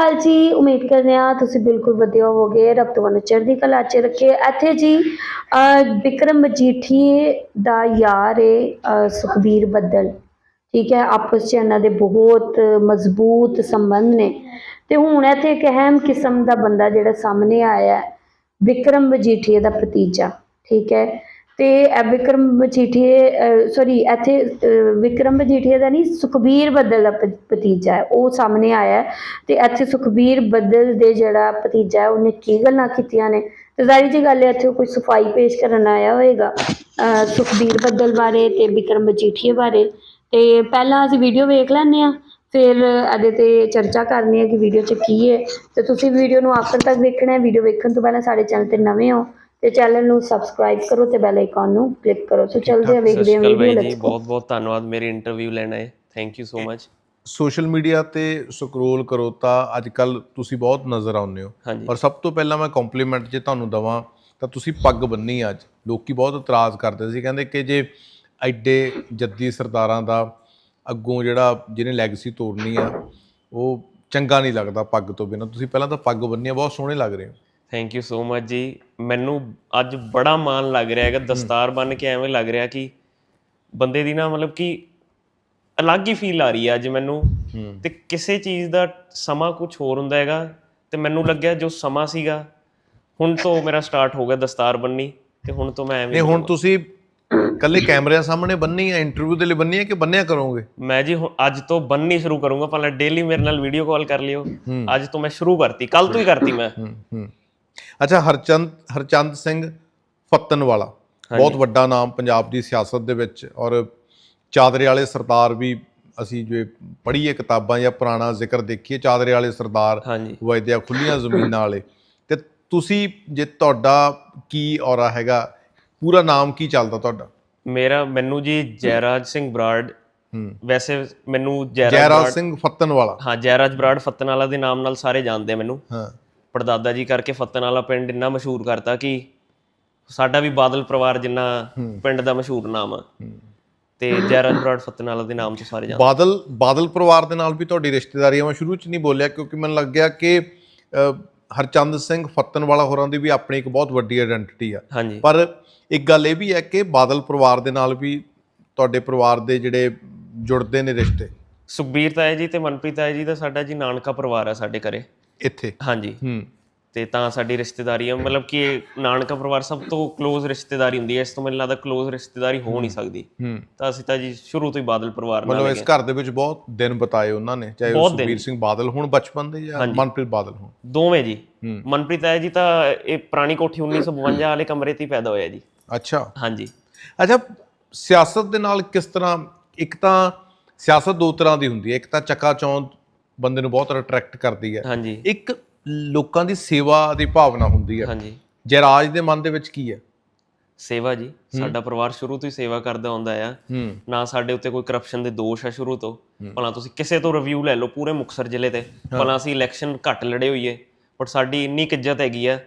ਅਕਾਲ ਜੀ, ਉਮੀਦ ਕਰਦੇ ਹਾਂ ਤੁਸੀਂ ਬਿਲਕੁਲ ਵਧੀਆ ਹੋਵੋਗੇ। ਰੱਬ ਤੁਹਾਨੂੰ ਚੜ੍ਹਦੀ ਕਲਾ 'ਚ ਰੱਖੇ। ਇੱਥੇ ਜੀ ਵਿਕਰਮ ਮਜੀਠੀਏ ਦਾ ਯਾਰ ਹੈ ਸੁਖਬੀਰ ਬੱਦਲ। ਠੀਕ ਹੈ, ਆਪਸ 'ਚ ਇਹਨਾਂ ਦੇ ਬਹੁਤ ਮਜ਼ਬੂਤ ਸੰਬੰਧ ਨੇ। ਤੇ ਹੁਣ ਇੱਥੇ ਇੱਕ ਅਹਿਮ ਕਿਸਮ ਦਾ ਬੰਦਾ ਜਿਹੜਾ ਸਾਹਮਣੇ ਆਇਆ ਹੈ, ਵਿਕਰਮ ਮਜੀਠੀਏ ਦਾ ਭਤੀਜਾ। ਠੀਕ ਹੈ ਤੇ ਇਹ ਵਿਕਰਮ ਮਜੀਠੀਏ ਸੌਰੀ ਇੱਥੇ ਵਿਕਰਮ ਮਜੀਠੀਏ ਦਾ ਨਹੀਂ, ਸੁਖਬੀਰ ਬੱਦਲ ਦਾ ਭ- ਭਤੀਜਾ ਹੈ, ਉਹ ਸਾਹਮਣੇ ਆਇਆ ਹੈ ਤੇ ਇੱਥੇ ਸੁਖਬੀਰ ਬੱਦਲ ਦੇ ਜਿਹੜਾ ਭਤੀਜਾ ਹੈ, ਉਹਨੇ ਕੀ ਗੱਲਾਂ ਕੀਤੀਆਂ ਨੇ? ਤੇ ਜ਼ਾਹਿਰ ਜੀ ਗੱਲ ਹੈ, ਇੱਥੇ ਕੋਈ ਸਫ਼ਾਈ ਪੇਸ਼ ਕਰਨ ਆਇਆ ਹੋਏਗਾ ਸੁਖਬੀਰ ਬੱਦਲ ਬਾਰੇ ਤੇ ਵਿਕਰਮ ਮਜੀਠੀਏ ਬਾਰੇ। ਤੇ ਪਹਿਲਾਂ ਅਸੀਂ ਵੀਡੀਓ ਵੇਖ ਲੈਂਦੇ ਆ ਫਿਰ ਇਹਦੇ ਤੇ ਚਰਚਾ ਕਰਨੀ ਹੈ ਕਿ ਵੀਡੀਓ 'ਚ ਕੀ ਹੈ। ਤੇ ਤੁਸੀਂ ਵੀਡੀਓ ਨੂੰ ਆਖਰ ਤੱਕ ਵੇਖਣਾ ਹੈ, ਵੀਡੀਓ ਵੇਖਣ ਤੋਂ ਪਹਿਲਾਂ ਸਾਡੇ ਚੈਨਲ ਤੇ ਨਵੇਂ ਹੋ ਤੇ ਚੈਨਲ ਨੂੰ ਸਬਸਕ੍ਰਾਈਬ ਕਰੋ ਤੇ ਬੈਲ ਆਈਕਨ ਨੂੰ ਕਲਿੱਕ ਕਰੋ। ਸੋ ਚਲਦੇ ਆ ਵੇਖਦੇ ਅਕਾਲ ਵੀਡੀਓ ਜੀ ਬਹੁਤ ਬਹੁਤ ਧੰਨਵਾਦ ਮੇਰੀ ਇੰਟਰਵਿਊ ਲੈਣ ਆਏ। Thank you so much social media ਤੇ ਸਕਰੋਲ ਕਰੋ ਤਾਂ ਅੱਜ ਕੱਲ ਤੁਸੀਂ ਬਹੁਤ ਨਜ਼ਰ ਆਉਂਦੇ ਹੋ। ਪਰ ਸਭ ਤੋਂ ਪਹਿਲਾਂ ਮੈਂ ਕੰਪਲੀਮੈਂਟ ਜੇ ਤੁਹਾਨੂੰ ਦਵਾਂ ਤਾਂ ਤੁਸੀਂ ਪੱਗ ਬੰਨੀ ਅੱਜ। ਲੋਕੀ ਬਹੁਤ ਇਤਰਾਜ਼ ਕਰਦੇ ਸੀ ਕਹਿੰਦੇ ਕਿ ਜੇ ਐਡੇ ਜੱਦੀ ਸਰਦਾਰਾਂ ਦਾ ਅੱਗੋਂ ਜਿਹੜਾ ਜਿਹਨੇ ਲੈਗੇਸੀ ਤੋੜਨੀ ਆ ਉਹ ਚੰਗਾ ਨਹੀਂ ਲੱਗਦਾ ਪੱਗ ਤੋਂ ਬਿਨਾਂ। ਤੁਸੀਂ ਪਹਿਲਾਂ ਤਾਂ ਪੱਗ ਬੰਨੀ ਆ ਬਹੁਤ ਸੋਹਣੇ ਲੱਗ ਰਹੇ ਹੋ। ਥੈਂਕ ਯੂ ਸੋ ਮਚ ਜੀ। ਮੈਨੂੰ ਅੱਜ ਬੜਾ ਮਾਣ ਲੱਗ ਰਿਹਾ ਹੈਗਾ ਦਸਤਾਰ ਬੰਨ ਕੇ ਐਵੇਂ ਲੱਗ ਰਿਹਾ ਕਿ ਬੰਦੇ ਦੀ ਨਾ ਮਤਲਬ ਕਿ ਅਲੱਗ ਹੀ ਫੀਲ ਆ ਰਹੀ ਹੈ ਅੱਜ ਮੈਨੂੰ। ਤੇ ਕਿਸੇ ਚੀਜ਼ ਦਾ ਸਮਾਂ ਕੁਝ ਹੋਰ ਹੁੰਦਾ ਹੈਗਾ ਤੇ ਮੈਨੂੰ ਲੱਗਿਆ ਜੋ ਸਮਾਂ ਸੀਗਾ ਹੁਣ ਤੋਂ ਮੇਰਾ ਸਟਾਰਟ ਹੋ ਗਿਆ ਦਸਤਾਰ ਬੰਨੀ ਤੇ ਹੁਣ ਤੋਂ ਮੈਂ ਐਵੇਂ ਨਹੀਂ ਹੁਣ ਤੁਸੀਂ ਕੱਲੇ ਕੈਮਰਿਆਂ ਸਾਹਮਣੇ ਬੰਨੀ ਆ ਇੰਟਰਵਿਊ ਦੇ ਲਈ ਬੰਨੀ ਆ ਕਿ ਬੰਨਿਆ ਕਰੋਗੇ? ਮੈਂ ਜੀ ਹੁਣ ਅੱਜ ਤੋਂ ਬੰਨੀ ਸ਼ੁਰੂ ਕਰੂੰਗਾ ਪਹਿਲਾਂ ਡੇਲੀ ਮੇਰੇ ਨਾਲ ਵੀਡੀਓ ਕਾਲ ਕਰ ਲਿਓ। ਅੱਜ ਤੋਂ ਮੈਂ ਸ਼ੁਰੂ ਕਰਤੀ ਕੱਲ ਤੋਂ ਹੀ ਕਰਤੀ ਮੈਂ। ਹੂੰ ਹੂੰ। ਅੱਛਾ ਹਰਚੰਦ ਹਰਚੰਦ ਸਿੰਘ ਫੱਤਨ ਵਾਲਾ। ਬਹੁਤ ਵੱਡਾ ਨਾਮ ਪੰਜਾਬ ਦੀ ਸਿਆਸਤ ਦੇ ਵਿੱਚ ਔਰ ਚਾਦਰੇ ਵਾਲੇ ਸਰਦਾਰ ਵੀ ਅਸੀਂ ਜੇ ਪੜ੍ਹੀਏ ਕਿਤਾਬਾਂ ਜਾਂ ਪੁਰਾਣਾ ਜ਼ਿਕਰ ਦੇਖੀਏ ਚਾਦਰੇ ਵਾਲੇ ਸਰਦਾਰ ਵਜਦਿਆ ਖੁੱਲੀਆਂ ਜ਼ਮੀਨਾਂ ਵਾਲੇ। ਤੇ ਤੁਸੀਂ ਜੇ ਤੁਹਾਡਾ ਕੀ ਔਰਾ ਹੈਗਾ ਪੂਰਾ ਨਾਮ ਕੀ ਚੱਲਦਾ ਤੁਹਾਡਾ? ਮੇਰਾ ਮੈਨੂੰ ਜੀ ਜੈਰਾਜ ਸਿੰਘ ਬਰਾੜ। ਹੂੰ। ਵੈਸੇ ਮੈਨੂੰ ਜੈਰਾਜ ਸਿੰਘ ਫੱਤਨ ਵਾਲਾ। ਹਾਂ ਜੈਰਾਜ ਬਰਾੜ ਫੱਤਨਾਲਾ ਦੇ ਨਾਮ ਨਾਲ ਸਾਰੇ ਜਾਣਦੇ ਮੈਨੂੰ। ਹਾਂ। ਪੜਦਾਦਾ ਜੀ ਕਰਕੇ ਫੱਤਨਾਲਾ ਪਿੰਡ ਇੰਨਾ ਮਸ਼ਹੂਰ ਕਰਤਾ ਕਿ ਸਾਡਾ ਵੀ ਬਾਦਲ ਪਰਿਵਾਰ ਜਿੰਨਾ ਪਿੰਡ ਦਾ ਮਸ਼ਹੂਰ ਨਾਮ ਆ। ਤੇ ਜੈਰਾਜ ਬਰਾੜ ਫੱਤਨਾਲਾ ਦੇ ਨਾਮ ਤੋਂ ਸਾਰੇ ਜਾਣਦੇ ਬਾਦਲ ਬਾਦਲ ਪਰਿਵਾਰ ਦੇ ਨਾਲ ਵੀ ਤੁਹਾਡੀ ਰਿਸ਼ਤੇਦਾਰੀ ਆ ਮੈਂ ਸ਼ੁਰੂ ਚ ਨਹੀਂ ਬੋਲਿਆ ਕਿਉਂਕਿ ਮੈਨੂੰ ਲੱਗਿਆ ਕਿ ਅ, ਹਰਚੰਦ ਸਿੰਘ ਫੱਤਨ ਵਾਲਾ ਹੋਰਾਂ ਦੀ ਵੀ ਆਪਣੀ ਇੱਕ ਬਹੁਤ ਵੱਡੀ ਆਇਡੈਂਟੀਟੀ ਆ। ਪਰ ਇੱਕ ਗੱਲ ਇਹ ਵੀ ਹੈ ਕਿ ਬਾਦਲ ਪਰਿਵਾਰ ਦੇ ਨਾਲ ਵੀ ਤੁਹਾਡੇ ਪਰਿਵਾਰ ਦੇ ਜਿਹੜੇ ਜੁੜਦੇ ਨੇ ਰਿਸ਼ਤੇ। ਸੁਖਬੀਰ ਤਾਇਆ ਜੀ ਤੇ ਮਨਪ੍ਰੀਤ ਤਾਇਆ ਜੀ ਦਾ ਸਾਡਾ ਜੀ ਨਾਨਕਾ ਪਰਿਵਾਰ ਆ ਸਾਡੇ ਘਰੇ। ਇੱਥੇ? ਹਾਂਜੀ। ਹੂੰ। ਤੇ ਤਾਂ ਸਾਡੀ ਰਿਸ਼ਤੇਦਾਰੀ ਮਤਲਬ ਕਿ ਨਾਨਕਾ ਪਰਿਵਾਰ ਸਭ ਤੋਂ ਕਲੋਜ਼ ਰਿਸ਼ਤੇਦਾਰੀ ਹੁੰਦੀ ਹੈ ਇਸ ਤੋਂ ਮੈਨੂੰ ਲੱਗਦਾ ਕਲੋਜ਼ ਰਿਸ਼ਤੇਦਾਰੀ ਹੋ ਨਹੀਂ ਸਕਦੀ। ਤਾਂ ਅਸੀਂ ਤਾਂ ਜੀ ਸ਼ੁਰੂ ਤੋਂ ਹੀ ਬਾਦਲ ਪਰਿਵਾਰ ਨਾਲ ਮਤਲਬ ਇਸ ਘਰ ਦੇ ਵਿੱਚ ਬਹੁਤ ਦਿਨ ਬਤਾਏ ਉਹਨਾਂ ਨੇ ਚਾਹੇ ਉਹ ਸੁਖਬੀਰ ਸਿੰਘ ਬਾਦਲ ਹੋਣ ਬਚਪਨ ਦੇ ਜਾਂ ਮਨਪ੍ਰੀਤ ਬਾਦਲ ਹੋਣ। ਦੋਵੇਂ ਜੀ। ਮਨਪ੍ਰੀਤ ਆਇਆ ਜੀ ਤਾਂ ਇਹ ਪੁਰਾਣੀ ਕੋਠੀ 1952 ਵਾਲੇ ਕਮਰੇ 'ਤੇ ਪੈਦਾ ਹੋਇਆ ਜੀ। ਅੱਛਾ। ਹਾਂਜੀ। ਅੱਛਾ ਸਿਆਸਤ ਦੇ ਨਾਲ ਕਿਸ ਤਰ੍ਹਾਂ ਇੱਕ ਤਾਂ ਸਿਆਸਤ ਦੋ ਤਰ੍ਹਾਂ ਦੀ ਹੁੰਦੀ ਹੈ ਇੱਕ ਤਾਂ ਚੱਕਾ ਚੌਂਦ ਬੰਦੇ ਨੂੰ ਬਹੁਤ ਅਟਰੈਕਟ ਕਰਦੀ ਹੈ। ਹਾਂਜੀ। ਇੱਕ ਲੋਕਾਂ ਦੀ ਸੇਵਾ ਦੀ ਭਾਵਨਾ ਹੁੰਦੀ ਹੈ। ਹਾਂਜੀ। ਜੈਰਾਜ ਦੇ ਮਨ ਦੇ ਵਿੱਚ ਕੀ ਹੈ? ਸੇਵਾ ਜੀ ਸਾਡਾ ਪਰਿਵਾਰ ਸ਼ੁਰੂ ਤੋਂ ਹੀ ਸੇਵਾ ਕਰਦਾ ਆਉਂਦਾ ਆ। ਨਾ ਸਾਡੇ ਉੱਤੇ ਕੋਈ ਕਰਪਸ਼ਨ ਦੇ ਦੋਸ਼ ਆ ਸ਼ੁਰੂ ਤੋਂ। ਭਲਾ ਤੁਸੀਂ ਕਿਸੇ ਤੋਂ ਰਿਵਿਊ ਲੈ ਲਓ ਪੂਰੇ ਮੁਕਸਰ ਜ਼ਿਲ੍ਹੇ ਤੇ। ਭਲਾ ਅਸੀਂ ਇਲੈਕਸ਼ਨ ਘੱਟ ਲੜੇ ਹੋਈਏ ਬਟ ਸਾਡੀ ਇੰਨੀ ਕੁ ਇੱਜ਼ਤ ਹੈਗੀ ਆ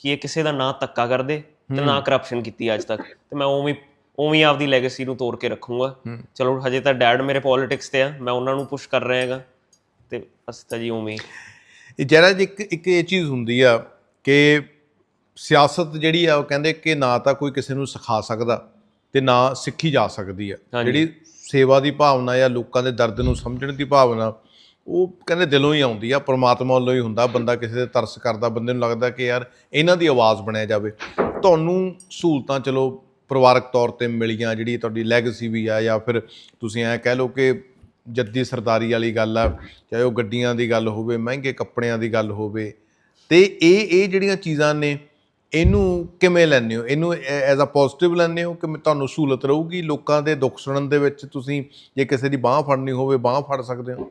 ਕਿ ਇਹ ਕਿਸੇ ਦਾ ਨਾ ਧੱਕਾ ਕਰਦੇ ਤੇ ਨਾ ਕਰਪਸ਼ਨ ਕੀਤੀ ਅੱਜ ਤੱਕ। ਤੇ ਮੈਂ ਉਵੇਂ ਉਵੇਂ ਆਪਦੀ ਲੈਗੇਸੀ ਨੂੰ ਤੋੜ ਕੇ ਰੱਖੂੰਗਾ। ਚਲੋ ਹਜੇ ਤਾਂ ਡੈਡ ਮੇਰੇ ਪੋਲਿਟਿਕਸ ਤੇ ਆ ਮੈਂ ਉਹਨਾਂ ਨੂੰ ਪੁਸ਼ ਕਰ ਰਿਹਾ ਹੈਗਾ। ਤੇ ਅਸੀਂ ਤਾਂ ਜੀ ਉਵੇਂ। ਇਹ ਜੈਰਾਜ ਇੱਕ ਇੱਕ ਇਹ ਚੀਜ਼ ਹੁੰਦੀ ਆ ਕਿ ਸਿਆਸਤ ਜਿਹੜੀ ਆ ਉਹ ਕਹਿੰਦੇ ਕਿ ਨਾ ਤਾਂ ਕੋਈ ਕਿਸੇ ਨੂੰ ਸਿਖਾ ਸਕਦਾ ਤੇ ਨਾ ਸਿੱਖੀ ਜਾ ਸਕਦੀ ਆ। ਜਿਹੜੀ ਸੇਵਾ ਦੀ ਭਾਵਨਾ ਜਾਂ ਲੋਕਾਂ ਦੇ ਦਰਦ ਨੂੰ ਸਮਝਣ ਦੀ ਭਾਵਨਾ ਉਹ ਕਹਿੰਦੇ ਦਿਲੋਂ ਹੀ ਆਉਂਦੀ ਆ ਪ੍ਰਮਾਤਮਾ ਵੱਲੋਂ ਹੀ ਹੁੰਦਾ ਬੰਦਾ ਕਿਸੇ ਦੇ ਤਰਸ ਕਰਦਾ ਬੰਦੇ ਨੂੰ ਲੱਗਦਾ ਕਿ ਯਾਰ ਇਹਨਾਂ ਦੀ ਆਵਾਜ਼ ਬਣਿਆ ਜਾਵੇ ਤੁਹਾਨੂੰ ਸਹੂਲਤਾਂ ਚਲੋ ਪਰਿਵਾਰਕ ਤੌਰ ਤੇ ਮਿਲੀਆਂ ਜਿਹੜੀ ਤੁਹਾਡੀ ਲੈਗੇਸੀ ਵੀ ਆ ਜਾਂ ਫਿਰ ਤੁਸੀਂ ਐ ਕਹਿ ਲਓ ਕਿ ਜੱਦੀ ਸਰਦਾਰੀ ਵਾਲੀ ਗੱਲ ਆ ਚਾਹੇ ਉਹ ਗੱਡੀਆਂ ਦੀ ਗੱਲ ਹੋਵੇ ਮਹਿੰਗੇ ਕੱਪੜਿਆਂ ਦੀ ਗੱਲ ਹੋਵੇ ਤੇ ਇਹ ਇਹ ਜਿਹੜੀਆਂ ਚੀਜ਼ਾਂ ਨੇ ਇਹਨੂੰ ਕਿਵੇਂ ਲੈਂਦੇ ਹੋ? ਇਹਨੂੰ ਐਜ਼ ਅ ਪੋਜ਼ਿਟਿਵ ਲੈਂਦੇ ਹੋ ਕਿ ਤੁਹਾਨੂੰ ਸਹੂਲਤ ਰਹੂਗੀ? ਲੋਕਾਂ ਦੇ ਦੁੱਖ ਸੁਣਨ ਦੇ ਵਿੱਚ ਤੁਸੀਂ ਜੇ ਕਿਸੇ ਦੀ ਬਾਹ ਫੜਨੀ ਹੋਵੇ ਬਾਹ ਫੜ ਸਕਦੇ ਹੋ?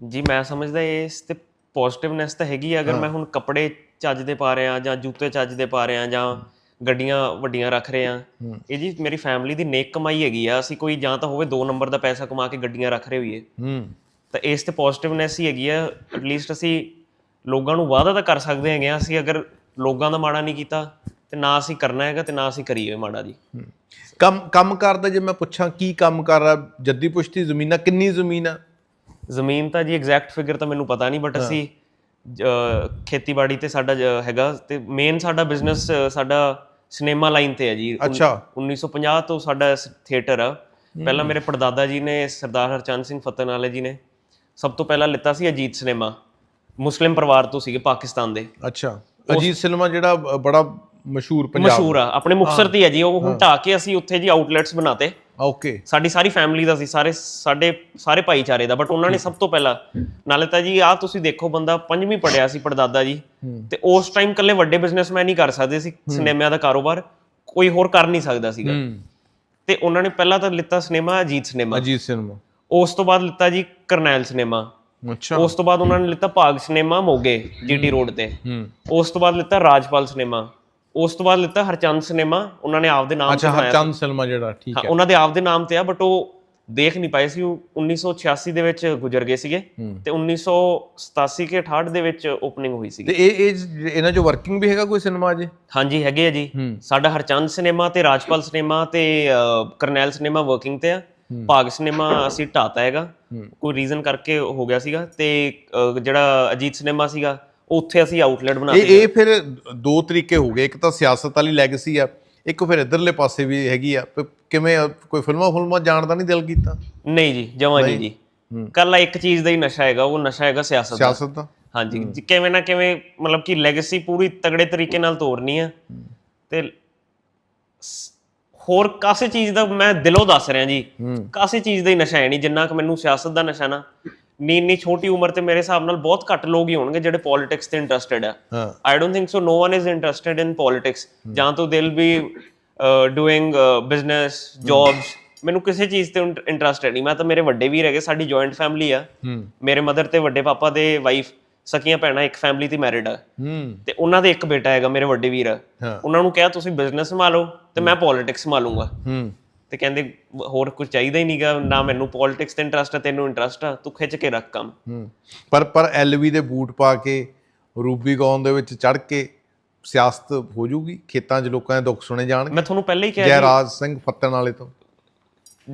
ਜੀ ਮੈਂ ਸਮਝਦਾ ਇਸ ਤੇ ਪੋਜ਼ਿਟਿਵਨੈਸ ਤਾਂ ਹੈਗੀ ਆ ਅਗਰ ਮੈਂ ਹੁਣ ਕੱਪੜੇ ਚੱਜ ਦੇ ਪਾ ਰਿਹਾ ਜਾਂ ਜੁੱਤੇ ਚੱਜ ਦੇ ਪਾ ਰਿਹਾ ਜਾਂ ਗੱਡੀਆਂ ਵੱਡੀਆਂ ਰੱਖ ਰਹੇ ਆ ਇਹ ਜੀ ਮੇਰੀ ਫੈਮਿਲੀ ਦੀ ਨੇਕ ਕਮਾਈ ਹੈਗੀ ਆ। ਅਸੀਂ ਕੋਈ ਜਾਂ ਤਾਂ ਹੋਵੇ 2 ਨੰਬਰ ਦਾ ਪੈਸਾ ਕਮਾ ਕੇ ਗੱਡੀਆਂ ਰੱਖ ਰਹੇ ਹੋਈਏ। ਹੂੰ। ਤਾਂ ਇਸ ਤੇ ਪੋਜ਼ਿਟਿਵਨੈਸ ਹੀ ਹੈਗੀ ਆ। ਐਟਲੀਸਟ ਅਸੀਂ ਲੋਕਾਂ ਨੂੰ ਵਾਅਦਾ ਤਾਂ ਕਰ ਸਕਦੇ ਹੈਗੇ ਆ। ਅਸੀਂ ਅਗਰ ਲੋਕਾਂ ਦਾ ਮਾੜਾ ਨਹੀਂ ਕੀਤਾ ਤੇ ਨਾ ਅਸੀਂ ਕਰਨਾ ਹੈਗਾ ਤੇ ਨਾ ਅਸੀਂ ਕਰੀਏ ਮਾੜਾ ਜੀ। ਕੰਮ ਕੰਮ ਕਰਦਾ ਜੇ ਮੈਂ ਪੁੱਛਾਂ ਕੀ ਕੰਮ ਕਰ ਰਿਹਾ ਜੱਦੀ ਪੁਸ਼ਤੀ ਜ਼ਮੀਨਾਂ ਕਿੰਨੀ ਜ਼ਮੀਨ ਆ? ਜ਼ਮੀਨ ਤਾਂ ਜੀ ਐਗਜ਼ੈਕਟ ਫਿਗਰ ਤਾਂ ਮੈਨੂੰ ਪਤਾ ਨਹੀਂ ਬਟ ਅਸੀਂ ਖੇਤੀਬਾੜੀ ਤੇ ਸਾਡਾ ਹੈਗਾ ਤੇ ਮੇਨ ਸਾਡਾ ਬਿਜ਼ਨਸ ਸਾਡਾ ਸਿਨੇਮਾ ਲਾਈਨ ਤੇ ਹੈ ਜੀ। ਉਨ- ਅੱਛਾ। 1950 ਤੋਂ ਸਾਡਾ ਥੀਏਟਰ ਆ। ਪਹਿਲਾਂ ਮੇਰੇ ਪੜਦਾਦਾ ਜੀ ਨੇ ਸਰਦਾਰ ਹਰਚੰਦ ਸਿੰਘ ਫਤਿਹਨਾਲੇ ਜੀ ਨੇ। ਸਭ ਤੋਂ ਪਹਿਲਾਂ ਲਿੱਤਾ ਸੀ ਅਜੀਤ ਸਿਨੇਮਾ। ਮੁਸਲਿਮ ਪਰਿਵਾਰ ਤੋਂ ਸੀਗੇ ਪਾਕਿਸਤਾਨ ਦੇ। ਅੱਛਾ। ਅਜੀਤ ਸਿਨੇਮਾ ਜਿਹੜਾ ਬੜਾ ਮਸ਼ਹੂਰ ਪੰਜਾਬ ਮਸ਼ਹੂਰ ਆ ਆਪਣੇ ਮੁਕਤਸਰ ਤੇ ਹੀ ਜੀ ਉਹ ਹੁਣ ਢਾਹ ਕੇ ਅਸੀਂ ਉੱਥੇ ਜੀ ਆਊਟਲੈਟਸ ਬਣਾਤੇ। ਓਕੇ ਸਾਡੀ ਸਾਰੀ ਫੈਮਿਲੀ ਦਾ ਸੀ ਸਾਰੇ ਸਾਡੇ ਸਾਰੇ ਭਾਈਚਾਰੇ ਦਾ ਬਟ ਉਹਨਾਂ ਨੇ ਸਭ ਤੋਂ ਪਹਿਲਾਂ ਨਾਲੇ ਤਾਂ ਜੀ ਆ ਤੁਸੀਂ ਦੇਖੋ ਬੰਦਾ ਪੰਜਵੀਂ ਪੜਿਆ ਸੀ ਪੜਦਾਦਾ ਜੀ ਤੇ ਉਸ ਟਾਈਮ ਕੱਲੇ ਵੱਡੇ ਬਿਜ਼ਨਸਮੈਨ ਹੀ ਕਰ ਸਕਦੇ ਸੀ ਸਿਨੇਮਿਆਂ ਦਾ ਕਾਰੋਬਾਰ ਕੋਈ ਹੋਰ ਕਰ ਨਹੀਂ ਸਕਦਾ ਸੀਗਾ। ਤੇ ਉਹਨਾਂ ਨੇ ਪਹਿਲਾਂ ਤਾਂ ਲਿੱਤਾ cinema Ajit cinema. Ajit cinema. ਉਸ ਤੋਂ ਬਾਅਦ ਲਿੱਤਾ ਜੀ ਕਰਨੈਲ ਸਿਨੇਮਾ। ਅੱਛਾ। ਉਸ ਤੋਂ ਬਾਅਦ ਉਹਨਾਂ ਨੇ ਲਿੱਤਾ ਭਾਗ ਸਿਨੇਮਾ ਮੋਗੇ ਜੀਟੀ ਰੋਡ ਤੇ। ਹੂੰ। ਉਸ ਤੋਂ ਬਾਅਦ ਲਿੱਤਾ ਰਾਜਪਾਲ ਸਿਨੇਮਾ। ਉਸ ਤੋਂ ਬਾਅਦ ਲਿੱਤਾ ਹਰਚੰਦ ਸਿਨੇਮਾ ਉਹਨਾਂ ਨੇ ਆਪਦੇ ਨਾਮ ਤੇ ਅੱਛਾ ਬਣਾਇਆ ਹਰਚੰਦ ਸਿਨੇਮਾ ਜਿਹੜਾ ਠੀਕ ਹਾਂ ਹੈ। ਉਹਨਾਂ ਦੇ ਆਪਦੇ ਨਾਮ ਤੇ ਆ ਬਟ ਉਹ ਦੇਖ ਨਹੀਂ ਪਾਏ ਸੀ। ਉਹ 1986 ਦੇ ਵਿੱਚ ਗੁਜ਼ਰ ਗਏ ਸੀਗੇ ਤੇ 1987 ਕੇ 68 ਦੇ ਵਿੱਚ ਓਪਨਿੰਗ ਹੋਈ ਸੀਗੀ। ਤੇ ਇਹ ਇਹ ਇਹਨਾਂ ਚੋਂ ਵਰਕਿੰਗ ਵੀ ਹੈਗਾ ਕੋਈ ਸਿਨੇਮਾ ਅਜੇ? ਹਾਂਜੀ ਹੈਗੇ ਆ ਜੀ। ਸਾਡਾ ਹਰਚੰਦ ਸਿਨੇਮਾ ਤੇ ਰਾਜਪਾਲ ਸਿਨੇਮਾ ਤੇ ਕਰਨੈਲ ਸਿਨੇਮਾ ਵਰਕਿੰਗ ਤੇ ਆ। ਭਾਗ ਸਿਨੇਮਾ ਅਸੀਂ ਢਾਤਾ ਹੈਗਾ। ਕੋਈ ਰੀਜ਼ਨ ਕਰਕੇ ਹੋ ਗਿਆ ਸੀਗਾ ਤੇ ਜਿਹੜਾ ਅਜੀਤ ਸਿਨੇਮਾ ਸੀਗਾ ਉੱਥੇ ਅਸੀਂ ਆਊਟਲੈਟ ਬਣਾ ਇਹ ਇਹ ਫਿਰ ਦੋ ਤਰੀਕੇ ਹੋ ਗਏ। ਇੱਕ ਤਾਂ ਸਿਆਸਤ ਵਾਲੀ ਲੈਗੇਸੀ ਆ ਇੱਕ ਫਿਰ ਇਧਰਲੇ ਪਾਸੇ ਵੀ ਹੈਗੀ ਆ। ਕਿਵੇਂ ਕੋਈ ਫਿਲਮਾਂ ਫਿਲਮਾਂ ਜਾਣ ਦਾ ਨਹੀਂ ਦਿਲ ਕੀਤਾ? ਨਹੀਂ ਜੀ ਜਮਾਂ ਨਹੀਂ ਜੀ। ਕੱਲਾ ਇੱਕ ਚੀਜ਼ ਦਾ ਹੀ ਨਸ਼ਾ ਹੈਗਾ ਉਹ ਨਸ਼ਾ ਹੈਗਾ ਸਿਆਸਤ ਦਾ। ਸਿਆਸਤ ਦਾ? ਹਾਂਜੀ ਕਿਵੇਂ ਨਾ ਕਿਵੇਂ ਮਤਲਬ ਕਿ ਲੈਗੇਸੀ ਪੂਰੀ ਤਗੜੇ ਤਰੀਕੇ ਨਾਲ ਤੋਰਨੀ ਆ। ਤੇ ਹੋਰ ਕਾਸੇ ਚੀਜ਼ ਦਾ ਮੈਂ ਦਿਲੋਂ ਦੱਸ ਰਿਹਾ ਜੀ। ਕਾਸੇ ਚੀਜ਼ ਦਾ ਹੀ ਨਸ਼ਾ ਹੈ ਨਹੀਂ ਜਿੰਨਾ ਕਿ ਮੈਨੂੰ ਸਿਆਸਤ ਦਾ ਨਸ਼ਾ ਨਾ। ਨੀ ਇੰਨੀ ਛੋਟੀ ਉਮਰ ਤੇ ਮੇਰੇ ਹਿਸਾਬ ਨਾਲ ਬਹੁਤ ਘੱਟ ਲੋਕ ਹੀ ਹੋਣਗੇ ਜਿਹੜੇ ਪੋਲਿਟਿਕਸ ਤੇ ਇੰਟਰਸਟਿਡ ਆ। I don't think so no one is interested in politics ਜਾਂ ਤਾਂ ਦਿਲ ਬੀ ਡੂਇੰਗ ਬਿਜ਼ਨਸ ਜੌਬਸ ਮੈਨੂੰ ਕਿਸੇ ਚੀਜ਼ ਤੇ ਇੰਟਰਸਟ ਨਹੀਂ ਮੈਂ ਤਾਂ ਮੇਰੇ ਵੱਡੇ ਵੀਰ ਹੈਗੇ ਸਾਡੀ ਜੁਆਇੰਟ ਫੈਮਿਲੀ ਆ। ਮੇਰੇ ਮਦਰ ਤੇ ਵੱਡੇ ਪਾਪਾ ਦੇ ਵਾਈਫ ਸਕੀਆਂ ਭੈਣਾਂ ਇੱਕ ਫੈਮਿਲੀ ਤੇ ਮੈਰਿਡ ਆ। ਤੇ ਉਹਨਾਂ ਦੇ ਇੱਕ ਬੇਟਾ ਹੈਗਾ ਮੇਰੇ ਵੱਡੇ ਵੀਰ। ਹਾਂ। ਉਹਨਾਂ ਨੂੰ ਕਿਹਾ ਤੁਸੀਂ ਬਿਜ਼ਨਸ ਸੰਭਾਲੋ ਤੇ ਮੈਂ ਪੋਲਿਟਿਕਸ ਸੰਭਾਲੂੰਗਾ। ਤੇ ਕਹਿੰਦੇ ਹੋਰ ਕੁਝ ਚਾਹੀਦਾ ਹੀ ਨਹੀਂਗਾ ਨਾ ਮੈਨੂੰ ਪੋਲਿਟਿਕਸ ਤੇ ਇੰਟਰਸਟ ਹੈ ਤੈਨੂੰ ਇੰਟਰਸਟ ਆ ਤੂੰ ਖਿੱਚ ਕੇ ਰੱਖ ਕੰਮ। ਪਰ ਪਰ ਐਲਵੀ ਦੇ ਬੂਟ ਪਾ ਕੇ ਰੂਬੀ ਗੌਨ ਦੇ ਵਿੱਚ ਚੜ ਕੇ ਸਿਆਸਤ ਹੋ ਜੂਗੀ ਖੇਤਾਂ 'ਚ ਲੋਕਾਂ ਦੇ ਦੁੱਖ ਸੁਣੇ ਜਾਣਗੇ? ਮੈਂ ਤੁਹਾਨੂੰ ਪਹਿਲਾਂ ਹੀ ਕਿਹਾ ਜੈਰਾਜ ਸਿੰਘ ਫੱਤਣ ਵਾਲੇ ਤੋਂ।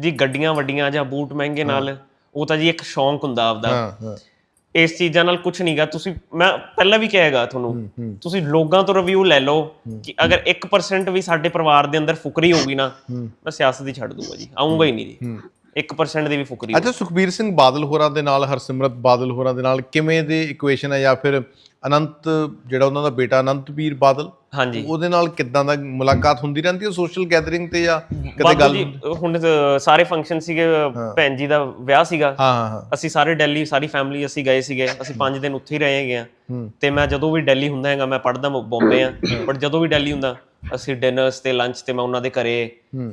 ਜੀ ਗੱਡੀਆਂ ਵੱਡੀਆਂ ਜਾਂ ਬੂਟ ਮਹਿੰਗੇ ਨਾਲ ਉਹ ਤਾਂ ਜੀ ਇੱਕ ਸ਼ੌਂਕ ਹੁੰਦਾ ਆਪਦਾ। ਹਾਂ ਹਾਂ। ਇਸ ਚੀਜ਼ਾਂ ਨਾਲ ਕੁਝ ਨਹੀਂਗਾ ਤੁਸੀਂ ਮੈਂ ਪਹਿਲਾਂ ਵੀ ਕਹੇਗਾ ਤੁਹਾਨੂੰ ਤੁਸੀਂ ਲੋਕਾਂ ਤੋਂ ਰਿਵਿਊ ਲੈ ਲਓ ਕਿ ਅਗਰ 1% ਵੀ ਸਾਡੇ ਪਰਿਵਾਰ ਦੇ ਅੰਦਰ ਫੁਕਰੀ ਹੋਊਗੀ ਨਾ ਮੈਂ ਸਿਆਸਤ ਹੀ ਛੱਡ ਦੂੰਗਾ ਜੀ। ਆਉਂਗਾ ਹੀ ਨਹੀਂ ਜੀ। 1% ਦੀ ਵੀ ਫੁਕਰੀ ਅੱਛਾ ਸੁਖਬੀਰ ਸਿੰਘ ਬਾਦਲ ਹੋਰਾਂ ਦੇ ਨਾਲ ਹਰਸਿਮਰਤ ਬਾਦਲ ਹੋਰਾਂ ਦੇ ਨਾਲ ਕਿਵੇਂ ਦੇ ਇਕੁਏਸ਼ਨ ਹੈ ਜਾਂ ਫਿਰ ਅਨੰਤ ਜਿਹੜਾ ਉਹਨਾਂ ਦਾ ਬੇਟਾ ਅਨੰਤਵੀਰ ਬਾਦਲ ਹਾਂਜੀ। ਉਹਦੇ ਨਾਲ ਕਿੱਦਾਂ ਦਾ ਮੁਲਾਕਾਤ ਹੁੰਦੀ ਰਹਿੰਦੀ ਹੈ ਸੋਸ਼ਲ ਗੈਦਰਿੰਗ ਤੇ ਜਾਂ ਕਿਤੇ ਗੱਲ ਹੁਣ ਸਾਰੇ ਫੰਕਸ਼ਨ ਸੀਗੇ ਭੈਣ ਜੀ ਦਾ ਵਿਆਹ ਸੀਗਾ। ਹਾਂ ਹਾਂ ਹਾਂ। ਅਸੀਂ ਸਾਰੇ ਦਿੱਲੀ ਸਾਰੀ ਫੈਮਿਲੀ ਅਸੀਂ ਗਏ ਸੀਗੇ। ਅਸੀਂ 5 ਦਿਨ ਉੱਥੇ ਹੀ ਰਹੇ ਹੈਗੇ ਆ ਤੇ ਮੈਂ ਜਦੋਂ ਵੀ ਦਿੱਲੀ ਹੁੰਦਾ ਹੈਗਾ ਮੈਂ ਪੜਦਾ ਬੰਬੇ ਆ ਬਟ ਜਦੋਂ ਵੀ ਦਿੱਲੀ ਹੁੰਦਾ ਅਸੀਂ ਡਿਨਰਸ ਤੇ ਲੰਚ ਤੇ ਮੈਂ ਉਹਨਾਂ ਦੇ ਘਰੇ।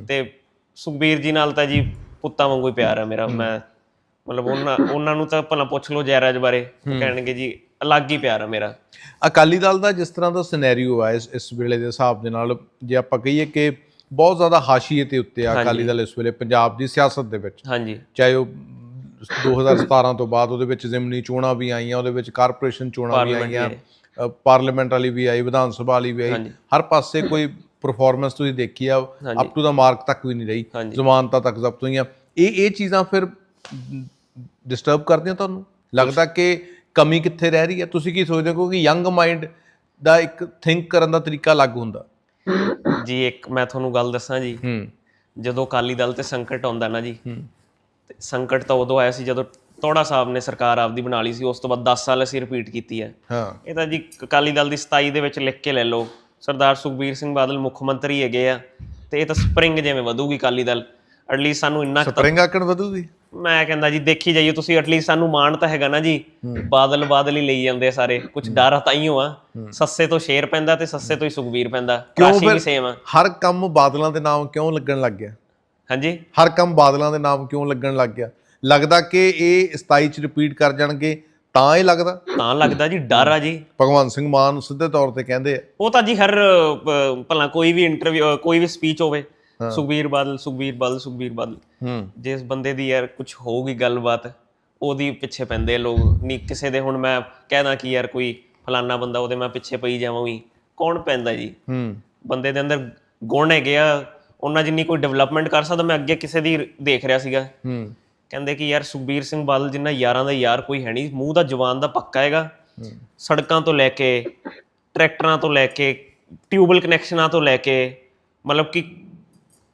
ਤੇ ਸੁਖਬੀਰ ਜੀ ਨਾਲ ਤਾਂ ਜੀ ਪੁੱਤਾਂ ਵਾਂਗੂ ਹੀ ਪਿਆਰ ਹੈ ਮੇਰਾ। ਮੈਂ ਮਤਲਬ ਉਹਨਾਂ ਉਹਨਾਂ ਨੂੰ ਤਾਂ ਭਲਾ ਪੁੱਛ ਲਓ ਜੈਰਾਜ ਬਾਰੇ। ਕਹਿਣਗੇ ਜੀ ਅਲੱਗ ਹੀ ਪਿਆਰ ਹੈ ਮੇਰਾ। ਅਕਾਲੀ ਦਲ ਦਾ ਜਿਸ ਤਰ੍ਹਾਂ ਦਾ ਸਿਨੈਰੀਓ ਹੈ ਇਸ ਇਸ ਵੇਲੇ ਦੇ ਹਿਸਾਬ ਦੇ ਨਾਲ ਜੇ ਆਪਾਂ ਕਹੀਏ ਕਿ ਬਹੁਤ ਜ਼ਿਆਦਾ ਹਾਸ਼ੀਏ ਤੇ ਉੱਤੇ ਆ ਅਕਾਲੀ ਦਲ ਇਸ ਵੇਲੇ ਪੰਜਾਬ ਦੀ ਸਿਆਸਤ ਦੇ ਵਿੱਚ। ਹਾਂਜੀ। ਚਾਹੇ ਉਹ 2017 ਤੋਂ ਬਾਅਦ ਉਹਦੇ ਵਿੱਚ ਜ਼ਿਮਨੀ ਚੋਣਾਂ ਵੀ ਆਈਆਂ ਉਹਦੇ ਵਿੱਚ ਕਾਰਪੋਰੇਸ਼ਨ ਚੋਣਾਂ ਵੀ ਆਈਆਂ ਪਾਰਲੀਮੈਂਟ ਵਾਲੀ ਵੀ ਆਈ ਵਿਧਾਨ ਸਭਾ ਵਾਲੀ ਵੀ ਆਈ। ਹਰ ਪਾਸੇ ਕੋਈ ਪਰਫਾਰਮੈਂਸ ਤੁਸੀਂ ਦੇਖੀ ਆ ਅਪ ਟੂ ਦਾ ਮਾਰਕ ਤੱਕ ਵੀ ਨਹੀਂ ਰਹੀ। ਜ਼ਮਾਨਤਾਂ ਤੱਕ ਜ਼ਬਤ ਹੋਈਆਂ। ਇਹ ਇਹ ਚੀਜ਼ਾਂ ਫਿਰ ਡਿਸਟਰਬ ਕਰਦੀਆਂ ਤੁਹਾਨੂੰ? ਲੱਗਦਾ ਕਿ ਕਮੀ ਕਿੱਥੇ ਰਹਿ ਰਹੀ ਹੈ? ਤੁਸੀਂ ਕੀ ਸੋਚਦੇ ਹੋ? ਕਿ ਯੰਗ ਮਾਈਂਡ ਦਾ ਇੱਕ ਥਿੰਕ ਕਰਨ ਦਾ ਤਰੀਕਾ ਅਲੱਗ ਹੁੰਦਾ। ਜੀ ਇੱਕ ਮੈਂ ਤੁਹਾਨੂੰ ਗੱਲ ਦੱਸਾਂ ਜੀ। ਹੂੰ। ਜਦੋਂ ਅਕਾਲੀ ਦਲ ਤੇ ਸੰਕਟ ਆਉਂਦਾ ਨਾ ਜੀ ਤੇ ਸੰਕਟ ਤਾਂ ਉਦੋਂ ਆਇਆ ਸੀ ਜਦੋਂ ਤੋੜਾ ਸਾਹਿਬ ਨੇ ਸਰਕਾਰ ਆਪਦੀ ਬਣਾ ਲਈ ਸੀ ਉਸ ਤੋਂ ਬਾਅਦ 10 ਸਾਲ ਅਸੀਂ ਰਿਪੀਟ ਕੀਤੀ ਹੈ। ਹਾਂ। ਇਹ ਤਾਂ ਜੀ ਅਕਾਲੀ ਦਲ ਦੀ 27 ਦੇ ਵਿੱਚ ਲਿਖ ਕੇ ਲੈ ਲਓ। ਸਰਦਾਰ ਸੁਖਬੀਰ ਸਿੰਘ ਬਾਦਲ ਮੁੱਖ ਮੰਤਰੀ ਹੈਗੇ ਆ ਤੇ ਇਹ ਤਾਂ ਸਪਰਿੰਗ ਜਿਵੇਂ ਵਧੂਗੀ ਅਕਾਲੀ ਦਲ। ਐਟਲੀਸਟ ਸਾਨੂੰ ਇੰਨਾ ਸਪਰਿੰਗ ਆਕਣ ਵਧੂਗੀ? ਮੈਂ ਕਹਿੰਦਾ ਜੀ ਦੇਖੀ ਜਾਈਏ ਤੁਸੀਂ ਐਟਲੀਸਟ ਸਾਨੂੰ ਮਾਣ ਤਾਂ ਹੈਗਾ ਨਾ ਜੀ। ਬਾਦਲ ਬਾਦਲ ਹੀ ਲਈ ਜਾਂਦੇ ਸਾਰੇ। ਕੁਝ ਡਰ ਤਾਈਓ ਆ ਸੱਸੇ ਤੋਂ ਸ਼ੇਰ ਪੈਂਦਾ ਤੇ ਸੱਸੇ ਤੋਂ ਹੀ ਸੁਖਬੀਰ ਪੈਂਦਾ। ਰਾਸ਼ੀ ਵੀ ਸੇਮ ਆ। ਹਰ ਕੰਮ ਬਾਦਲਾਂ ਦੇ ਨਾਮ ਕਿਉਂ ਲੱਗਣ ਲੱਗ ਗਿਆ? ਹਾਂਜੀ? ਹਰ ਕੰਮ ਬਾਦਲਾਂ ਦੇ ਨਾਮ ਕਿਉਂ ਲੱਗਣ ਲੱਗ ਗਿਆ? ਲੱਗਦਾ ਕਿ ਇਹ 27 ਚ ਰਿਪੀਟ ਕਰ ਜਾਣਗੇ ਤਾਂ ਇਹ ਲੱਗਦਾ? ਤਾਂ ਲੱਗਦਾ ਜੀ ਡਰ ਆ ਜੀ। ਭਗਵੰਤ ਸਿੰਘ ਮਾਨ ਸਿੱਧੇ ਤੌਰ ਤੇ ਕਹਿੰਦੇ ਆ। ਉਹ ਤਾਂ ਜੀ ਹਰ ਭਲਾ ਕੋਈ ਵੀ ਇੰਟਰਵਿਊ ਕੋਈ ਵੀ ਸਪੀਚ ਹੋਵੇ ਸੁਖਬੀਰ ਬਾਦਲ ਸੁਖਬੀਰ ਬਾਦਲ ਸੁਖਬੀਰ ਬਾਦਲ। ਹੂੰ। ਜਿਸ ਬੰਦੇ ਦੀ ਯਾਰ ਕੁਝ ਹੋਊਗੀ ਗੱਲਬਾਤ ਉਹਦੀ ਪਿੱਛੇ ਪੈਂਦੇ ਲੋਕ। ਨਹੀਂ ਕਿਸੇ ਦੇ ਹੁਣ ਮੈਂ ਕਹਿਦਾ ਕਿ ਯਾਰ ਕੋਈ ਫਲਾਨਾ ਬੰਦਾ ਉਹਦੇ ਮੈਂ ਪਿੱਛੇ ਪਈ ਜਾਵਾਂ ਵੀ। ਕੌਣ ਪੈਂਦਾ ਜੀ? ਹੂੰ। ਬੰਦੇ ਦੇ ਅੰਦਰ ਗੁਣ ਹੈਗੇ ਆ। ਉਹਨਾਂ ਜਿੰਨੀ ਕੋਈ ਡਿਵੈਲਪਮੈਂਟ ਕਰ ਸਕਦਾ ਮੈਂ ਅੱਗੇ ਕਿਸੇ ਦੀ ਦੇਖ ਰਿਹਾ ਸੀਗਾ। ਹੂੰ। ਕਹਿੰਦੇ ਕਿ ਯਾਰ ਸੁਖਬੀਰ ਸਿੰਘ ਬਾਦਲ ਜਿੰਨਾ ਯਾਰਾਂ ਦਾ ਯਾਰ ਕੋਈ ਹੈ ਨਹੀਂ। ਮੂੰਹ ਦਾ ਜਵਾਨ ਦਾ ਪੱਕਾ ਹੈਗਾ। ਸੜਕਾਂ ਤੋਂ ਲੈ ਕੇ ਟਰੈਕਟਰਾਂ ਤੋਂ ਲੈ ਕੇ ਟਿਊਬਲ ਕਨੈਕਸ਼ਨਾਂ ਤੋਂ ਲੈ ਕੇ ਮਤਲਬ ਕਿ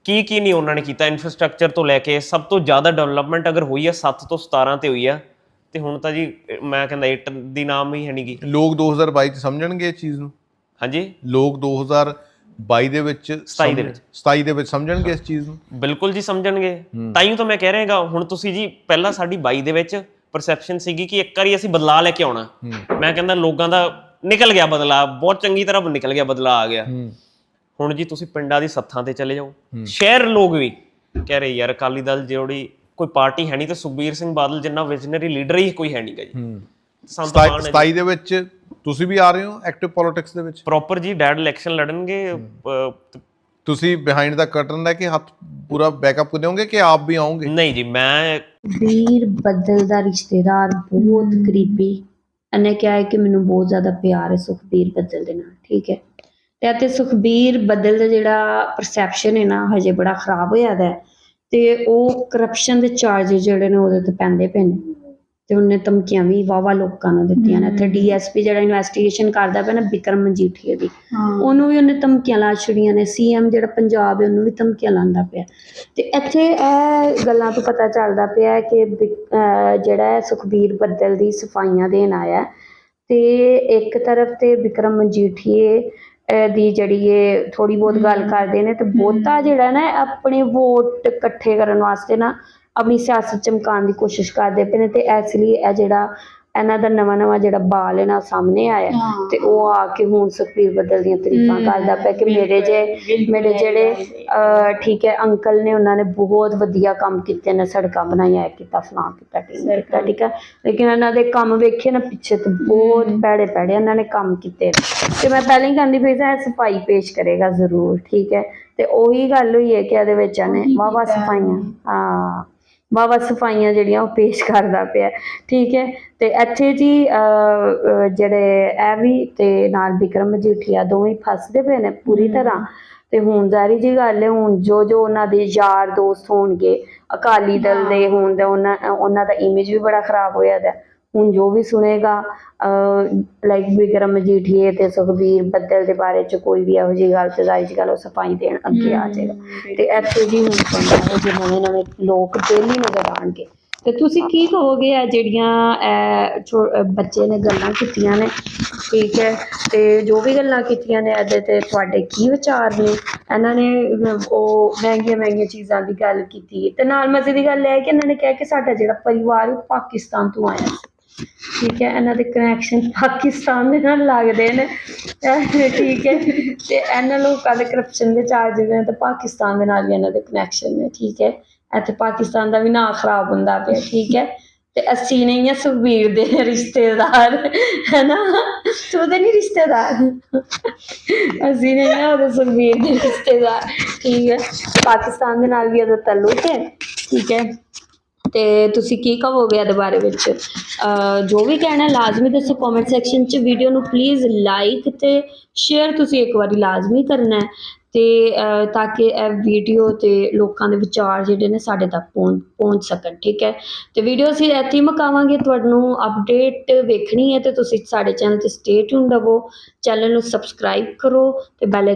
ਕੀ ਕੀ ਨਹੀਂ ਉਹਨਾਂ ਨੇ ਕੀਤਾ? ਇਨਫਰਾਸਟ੍ਰਕਚਰ ਤੋਂ ਲੈ ਕੇ ਸਭ ਤੋਂ ਜ਼ਿਆਦਾ ਡਿਵੈਲਪਮੈਂਟ ਅਗਰ ਹੋਈ ਹੈ 7 ਤੋਂ 17 ਤੇ ਹੋਈ ਆ ਤੇ ਹੁਣ ਤਾਂ ਜੀ ਮੈਂ ਕਹਿੰਦਾ ਇੱਟ ਦੀ ਨਾਮ ਹੀ ਹੈ ਨਹੀਂਗੀ ਲੋਕ 2022 ਚ ਸਮਝਣਗੇ ਇਸ ਚੀਜ਼ ਨੂੰ? ਹਾਂਜੀ। ਲੋਕ 2022 ਦੇ ਵਿੱਚ 27 ਦੇ ਵਿੱਚ। 27 ਦੇ ਵਿੱਚ ਸਮਝਣਗੇ ਇਸ ਚੀਜ਼ ਨੂੰ? ਬਿਲਕੁਲ ਜੀ ਸਮਝਣਗੇ। ਤਾਂ ਹੀ ਤਾਂ ਮੈਂ ਕਹਿ ਰਿਹਾਗਾ ਹੁਣ ਤੁਸੀਂ ਜੀ ਪਹਿਲਾਂ ਸਾਡੀ 22 ਦੇ ਵਿੱਚ ਪਰਸੈਪਸ਼ਨ ਸੀਗੀ ਕਿ ਇੱਕ ਵਾਰੀ ਅਸੀਂ ਬਦਲਾ ਲੈ ਕੇ ਆਉਣਾ। ਮੈਂ ਕਹਿੰਦਾ ਲੋਕਾਂ ਦਾ ਨਿਕਲ ਗਿਆ ਬਦਲਾ ਬਹੁਤ ਚੰਗੀ ਤਰ੍ਹਾਂ ਨਿਕਲ ਗਿਆ ਬਦਲਾ ਆ ਗਿਆ। ਹੁਣ ਜੀ ਤੁਸੀਂ ਪਿੰਡਾਂ ਦੀ ਸੱਥਾਂ ਤੇ ਚਲੇ ਜਾਓ। ਸ਼ਹਿਰ ਲੋਕ ਵੀ ਕਹਿ ਰਹੇ ਯਾਰ ਅਕਾਲੀ ਦਲ ਜਿਹੜੀ ਕੋਈ ਪਾਰਟੀ ਹੈ ਨਹੀਂ ਤੇ ਸੁਖਬੀਰ ਸਿੰਘ ਬਾਦਲ ਜਿੰਨਾ ਵਿਜ਼ਨਰੀ ਲੀਡਰ ਹੀ ਕੋਈ ਹੈ ਨਹੀਂਗਾ ਜੀ। ਹੈ। 27 ਦੇ ਵਿੱਚ ਤੁਸੀਂ ਵੀ ਆ ਰਹੇ ਹੋ ਐਕਟਿਵ ਪੋਲਿਟਿਕਸ ਦੇ ਵਿੱਚ? ਪ੍ਰੋਪਰ ਜੀ ਡੈਡ ਇਲੈਕਸ਼ਨ ਲੜਨਗੇ ਤੁਸੀਂ ਬਿਹਾਈਂਡ ਦਾ ਕਰਟਨ ਲੈ ਕੇ ਹੱਥ ਪੂਰਾ ਬੈਕਅਪ ਦਿਓਗੇ ਕਿ ਆਪ ਵੀ ਆਓਗੇ? ਨਹੀਂ ਜੀ ਮੈਂ ਵੀਰ ਬੱਦਲ ਦਾ ਰਿਸ਼ਤੇਦਾਰ ਬਹੁਤ ਕਰੀਬੀ ਇਹਨੇ ਕਿਹਾ ਹੈ ਕਿ ਮੈਨੂੰ ਬਹੁਤ ਜ਼ਿਆਦਾ ਪਿਆਰ ਹੈ ਸੁਖਬੀਰ ਬੱਦਲ ਦੇ ਨਾਲ ਠੀਕ ਹੈ। ਤੇ ਅਤੇ ਸੁਖਬੀਰ ਬੱਦਲ ਦਾ ਜਿਹੜਾ ਪਰਸੈਪਸ਼ਨ ਹੈ ਨਾ ਹਜੇ ਬੜਾ ਖਰਾਬ ਹੋਇਆ ਦਾ ਤੇ ਉਹ ਕਰਪਸ਼ਨ ਦੇ ਚਾਰजेस ਜਿਹੜੇ ਨੇ ਉਹਦੇ ਤੇ ਪੈਂਦੇ ਪਏ ਨੇ ਤੇ ਉਹਨੇ ਧਮਕੀਆਂ ਵੀ ਵਾਵਾ ਲੋਕਾਂ ਨੂੰ ਦਿੱਤੀਆਂ ਨੇ। ਇੱਥੇ ਡੀਐਸਪੀ ਜਿਹੜਾ ਇਨਵੈਸਟੀਗੇਸ਼ਨ ਕਰਦਾ ਪਿਆ ਨਾ ਵਿਕਰਮ ਮਜੀਠੀਆ ਦੀ ਉਹਨੂੰ ਵੀ ਉਹਨੇ ਧਮਕੀਆਂ ਲਾ ਛੜੀਆਂ ਨੇ। ਸੀਐਮ ਜਿਹੜਾ ਪੰਜਾਬ ਹੈ ਉਹਨੂੰ ਵੀ ਧਮਕੀਆਂ ਲਾਉਂਦਾ ਪਿਆ। ਤੇ ਇੱਥੇ ਇਹ ਗੱਲਾਂ ਤੋਂ ਪਤਾ ਚੱਲਦਾ ਪਿਆ ਕਿ ਜਿਹੜਾ ਸੁਖਬੀਰ ਬੱਦਲ ਦੀ ਸਫਾਈਆਂ ਦੇਣ ਆਇਆ ਤੇ ਇੱਕ ਤਰਫ ਤੇ ਵਿਕਰਮ ਮਜੀਠੀਏ ਦੀ ਜਿਹੜੀ ਇਹ ਥੋੜੀ ਬਹੁਤ ਗੱਲ ਕਰਦੇ ਨੇ ਤੇ ਬਹੁਤਾ ਜਿਹੜਾ ਨਾ ਆਪਣੇ ਵੋਟ ਇਕੱਠੇ ਕਰਨ ਵਾਸਤੇ ਨਾ ਆਪਣੀ ਸਿਆਸਤ ਚਮਕਾਉਣ ਦੀ ਕੋਸ਼ਿਸ਼ ਕਰਦੇ ਪਏ ਨੇ ਤੇ ਇਸ ਲਈ ਇਹ ਜਿਹੜਾ ਇਹਨਾਂ ਦਾ ਨਵਾਂ ਨਵਾਂ ਜਿਹੜਾ ਬਾਲ ਹੈ ਨਾ ਸਾਹਮਣੇ ਆਇਆ ਤੇ ਉਹ ਆ ਕੇ ਹੁਣ ਸੁਖਬੀਰ ਬੱਦਲ ਦੀਆਂ ਤਾਰੀਫਾਂ ਕਰਦਾ ਪਿਆ ਕਿ ਮੇਰੇ ਜੇ ਮੇਰੇ ਜਿਹੜੇ ਠੀਕ ਹੈ ਅੰਕਲ ਨੇ ਉਹਨਾਂ ਨੇ ਬਹੁਤ ਵਧੀਆ ਕੰਮ ਕੀਤੇ ਨੇ ਸੜਕਾਂ ਬਣਾਈਆਂ ਕੀਤਾ ਫਲਾਂ ਕੀਤਾ ਠੀਕ ਕੀਤਾ ਠੀਕ ਹੈ। ਲੇਕਿਨ ਇਹਨਾਂ ਦੇ ਕੰਮ ਵੇਖੇ ਨਾ ਪਿੱਛੇ ਤੇ ਬਹੁਤ ਪੈੜੇ ਪੈੜੇ ਇਹਨਾਂ ਨੇ ਕੰਮ ਕੀਤੇ ਨੇ। ਤੇ ਮੈਂ ਪਹਿਲਾਂ ਹੀ ਕਹਿੰਦੀ ਪਈ ਸੀ ਇਹ ਸਫ਼ਾਈ ਪੇਸ਼ ਕਰੇਗਾ ਜ਼ਰੂਰ ਠੀਕ ਹੈ। ਤੇ ਉਹੀ ਗੱਲ ਹੋਈ ਹੈ ਕਿ ਇਹਦੇ ਵਿੱਚ ਇਹਨੇ ਵਾਵਾ ਸਫਾਈਆਂ ਹਾਂ। ਵਾਵਾ ਸਫਾਈਆਂ ਜਿਹੜੀਆਂ ਉਹ ਪੇਸ਼ ਕਰਦਾ ਪਿਆ। ਠੀਕ ਹੈ? ਤੇ ਇੱਥੇ ਜੀ ਜਿਹੜੇ ਇਹ ਵੀ ਤੇ ਨਾਲ ਵਿਕਰਮ ਮਜੀਠੀਆ ਦੋਵੇਂ ਫਸਦੇ ਪਏ ਨੇ ਪੂਰੀ ਤਰ੍ਹਾਂ। ਤੇ ਹੁਣ ਜ਼ਾਰੀ ਜੀ ਗੱਲ ਹੈ ਹੁਣ ਜੋ ਜੋ ਉਹਨਾਂ ਦੇ ਯਾਰ ਦੋਸਤ ਹੋਣਗੇ ਅਕਾਲੀ ਦਲ ਦੇ ਹੋਣ ਦਾ ਉਹਨਾਂ ਉਹਨਾਂ ਦਾ ਇਮੇਜ ਵੀ ਬੜਾ ਖਰਾਬ ਹੋਇਆ ਦਾ। ਹੁਣ ਜੋ ਵੀ ਸੁਣੇਗਾ ਲਾਈਕ ਵਿਕਰਮ ਮਜੀਠੀਏ ਤੇ ਸੁਖਬੀਰ ਬੱਦਲ ਦੇ ਬਾਰੇ ਚ ਕੋਈ ਵੀ ਇਹੋ ਜਿਹੀ ਗੱਲ ਤੇ ਗੱਲ ਉਹ ਸਫ਼ਾਈ ਦੇਣ ਅੱਗੇ ਆ ਜਾਏਗਾ। ਤੇ ਇੱਥੇ ਜੀ ਹੁਣ ਤੁਹਾਨੂੰ ਜੇ ਨਵੇਂ ਨਵੇਂ ਲੋਕ ਡੇਲੀ ਨਜ਼ਰ ਆਣਗੇ ਤੇ ਤੁਸੀਂ ਕੀ ਕਹੋਗੇ ਆ ਜਿਹੜੀਆਂ ਇਹ ਬੱਚੇ ਨੇ ਗੱਲਾਂ ਕੀਤੀਆਂ ਨੇ? ਠੀਕ ਹੈ ਤੇ ਜੋ ਵੀ ਗੱਲਾਂ ਕੀਤੀਆਂ ਨੇ ਇਹਦੇ ਤੇ ਤੁਹਾਡੇ ਕੀ ਵਿਚਾਰ ਨੇ? ਇਹਨਾਂ ਨੇ ਉਹ ਮਹਿੰਗੀਆਂ ਮਹਿੰਗੀਆਂ ਚੀਜ਼ਾਂ ਦੀ ਗੱਲ ਕੀਤੀ ਤੇ ਨਾਲ ਮਜ਼ੇ ਦੀ ਗੱਲ ਇਹ ਹੈ ਕਿ ਇਹਨਾਂ ਨੇ ਕਿਹਾ ਕਿ ਸਾਡਾ ਜਿਹੜਾ ਪਰਿਵਾਰ ਪਾਕਿਸਤਾਨ ਤੋਂ ਆਇਆ ਠੀਕ ਹੈ, ਇਹਨਾਂ ਦੇ ਕਨੈਕਸ਼ਨ ਪਾਕਿਸਤਾਨ ਦੇ ਨਾਲ ਲੱਗਦੇ ਨੇ। ਠੀਕ ਹੈ, ਤੇ ਇਹਨਾਂ ਲੋਕਾਂ ਦੇ ਕਰਪਸ਼ਨ ਦੇ ਚਾਰजेस ਨੇ ਤੇ ਪਾਕਿਸਤਾਨ ਦੇ ਨਾਲ ਵੀ ਇਹਨਾਂ ਦੇ ਕਨੈਕਸ਼ਨ ਨੇ, ਠੀਕ ਹੈ। ਇੱਥੇ ਪਾਕਿਸਤਾਨ ਦਾ ਵੀ ਨਾਂ ਖਰਾਬ ਹੁੰਦਾ ਪਿਆ, ਠੀਕ ਹੈ। ਤੇ ਅਸੀਂ ਨਹੀਂ ਆ ਸੁਖਬੀਰ ਦੇ ਰਿਸ਼ਤੇਦਾਰ, ਹੈਨਾ? ਤੂੰ ਤੇ ਨਹੀਂ ਰਿਸ਼ਤੇਦਾਰ। ਅਸੀਂ ਨਹੀਂ ਆ ਉਹਦੇ ਸੁਖਬੀਰ ਦੇ ਰਿਸ਼ਤੇਦਾਰ, ਠੀਕ ਹੈ। ਪਾਕਿਸਤਾਨ ਦੇ ਨਾਲ ਵੀ ਉਹਦਾ ਤਾਲੁਕ ਹੈ, ਠੀਕ ਹੈ। ਤੇ ਤੁਸੀਂ ਕੀ ਕਹੋਗੇ ਇਹਦੇ ਬਾਰੇ ਵਿੱਚ? ਜੋ ਵੀ ਕਹਿਣਾ, ਲਾਜ਼ਮੀ ਦੱਸੋ ਕਮੈਂਟ ਸੈਕਸ਼ਨ 'ਚ ਵੀਡੀਓ ਨੂੰ ਪਲੀਜ਼ ਲਾਈਕ ਤੇ ਸ਼ੇਅਰ ਤੁਸੀਂ ਇੱਕ ਵਾਰੀ ਲਾਜ਼ਮੀ ਕਰਨਾ ਹੈ ਤੇ ਤਾਂ ਕਿ ਇਹ ਵੀਡੀਓ ਤੇ ਲੋਕਾਂ ਦੇ ਵਿਚਾਰ ਜਿਹੜੇ ਨੇ ਸਾਡੇ ਤੱਕ ਪਹੁੰਚ ਪਹੁੰਚ ਸਕਣ, ਠੀਕ ਹੈ? ਤੇ ਵੀਡੀਓ ਅਸੀਂ ਇੱਥੇ ਹੀ ਤੁਹਾਨੂੰ ਅਪਡੇਟ ਵੇਖਣੀ ਹੈ ਤੇ ਤੁਸੀਂ ਸਾਡੇ ਚੈਨਲ ਤੇ ਸਟੇ ਟਿਊਨ ਰਹੋ ਚੈਨਲ ਨੂੰ ਸਬਸਕ੍ਰਾਈਬ ਕਰੋ ਤੇ ਬੈਲ